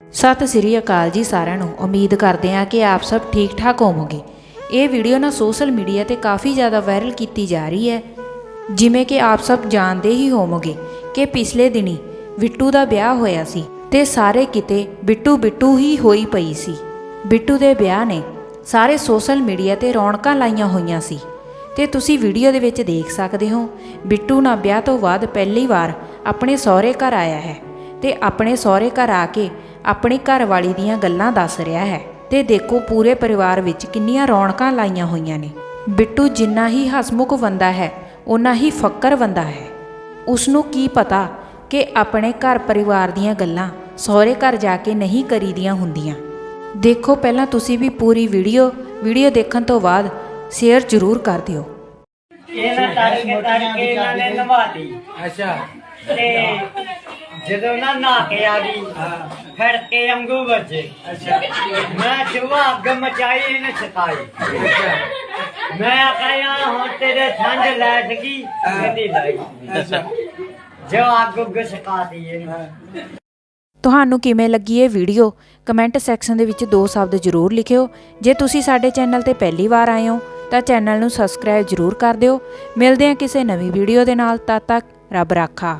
ਸਤਿ ਸ੍ਰੀ ਅਕਾਲ ਜੀ ਸਾਰਿਆਂ ਨੂੰ। ਉਮੀਦ ਕਰਦੇ ਹਾਂ ਕਿ ਆਪ ਸਭ ਠੀਕ ਠਾਕ ਹੋਵੋਗੇ। ਇਹ ਵੀਡੀਓ ਨਾ ਸੋਸ਼ਲ ਮੀਡੀਆ ਤੇ ਕਾਫੀ ਜ਼ਿਆਦਾ ਵਾਇਰਲ ਕੀਤੀ ਜਾ ਰਹੀ ਹੈ। ਜਿਵੇਂ ਕਿ ਆਪ ਸਭ ਜਾਣਦੇ ਹੀ ਹੋਵੋਗੇ ਕਿ ਪਿਛਲੇ ਦਿਨੀ ਬਿੱਟੂ ਦਾ ਵਿਆਹ ਹੋਇਆ ਸੀ ਤੇ ਸਾਰੇ ਕਿਤੇ ਬਿੱਟੂ ਬਿੱਟੂ ਹੀ ਹੋਈ ਪਈ ਸੀ। ਬਿੱਟੂ ਦੇ ਵਿਆਹ ਨੇ ਸਾਰੇ ਸੋਸ਼ਲ ਮੀਡੀਆ ਤੇ ਰੌਣਕਾਂ ਲਾਈਆਂ ਹੋਈਆਂ ਸੀ। ਤੇ ਤੁਸੀਂ ਵੀਡੀਓ ਦੇ ਵਿੱਚ ਦੇਖ ਸਕਦੇ ਹੋ, ਬਿੱਟੂ ਨਾ ਵਿਆਹ ਤੋਂ ਬਾਅਦ ਪਹਿਲੀ ਵਾਰ ਆਪਣੇ ਸਹੁਰੇ ਘਰ ਆਇਆ ਹੈ। ਤੇ ਆਪਣੇ ਸਹੁਰੇ ਘਰ ਆ ਕੇ ਆਪਣੀ ਘਰਵਾਲੀ ਦੀਆਂ ਗੱਲਾਂ ਦੱਸ ਰਿਹਾ ਹੈ। ਤੇ ਦੇਖੋ ਪੂਰੇ ਪਰਿਵਾਰ ਵਿੱਚ ਕਿੰਨੀਆਂ ਰੌਣਕਾਂ ਲਾਈਆਂ ਹੋਈਆਂ ਨੇ। ਬਿੱਟੂ ਜਿੰਨਾ ਹੀ ਹਸਮੁਖ ਬੰਦਾ ਹੈ ਉਨਾ ਹੀ ਫੱਕਰ ਬੰਦਾ ਹੈ। ਉਸ ਨੂੰ ਕੀ ਪਤਾ ਕਿ ਆਪਣੇ ਘਰ ਪਰਿਵਾਰ ਦੀਆਂ ਗੱਲਾਂ ਸਹੁਰੇ ਘਰ ਜਾ ਕੇ ਨਹੀਂ ਕਰੀਦੀਆਂ ਹੁੰਦੀਆਂ। ਦੇਖੋ ਪਹਿਲਾਂ ਤੁਸੀਂ ਵੀ ਪੂਰੀ ਵੀਡੀਓ ਵੀਡੀਓ ਦੇਖਣ ਤੋਂ ਬਾਅਦ ਸ਼ੇਅਰ ਜ਼ਰੂਰ ਕਰ ਦਿਓ। ਇਹਨਾਂ ਤੜਕੇ ਤੜਕੇ ਇਹਨਾਂ ਨੇ ਨਵਾਤੀ ਅੱਛਾ। ਤੇ ਜਦੋਂ ਨਾ ਨਹਾ ਕੇ ਆ ਗਈ ਫੜ ਕੇ ਅੰਗੂ ਵੱਜੇ। ਅੱਛਾ। ਮੈਂ ਜੁਆ ਅੱਗ ਮਚਾਈ ਇਹਨੇ ਛਕਾਈ ਮੈਂ ਆਖਿਆ ਹੁਣ ਤੇਰੇ ਠੰਡ ਲੈਟ ਗਈ ਕਿੰਨੀ ਲਾਈ? ਜੋ ਅੱਗ ਉੱਗ ਛਕਾਤੀ ਇਹਨੇ ਤੁਹਾਨੂੰ ਕਿਵੇਂ ਲੱਗੀ ਇਹ ਵੀਡੀਓ? ਕਮੈਂਟ ਸੈਕਸ਼ਨ ਦੇ ਵਿੱਚ ਦੋ ਸ਼ਬਦ ਜ਼ਰੂਰ ਲਿਖਿਓ। ਜੇ ਤੁਸੀਂ ਸਾਡੇ ਚੈਨਲ ਤੇ ਪਹਿਲੀ ਵਾਰ ਆਏ ਹੋ ਤਾਂ ਚੈਨਲ ਨੂੰ ਸਬਸਕ੍ਰਾਈਬ ਜ਼ਰੂਰ ਕਰ ਦਿਓ। ਮਿਲਦੇ ਹਾਂ ਕਿਸੇ ਨਵੀਂ ਵੀਡੀਓ ਦੇ ਨਾਲ। ਤਦ ਤੱਕ ਰੱਬ ਰਾਖਾ।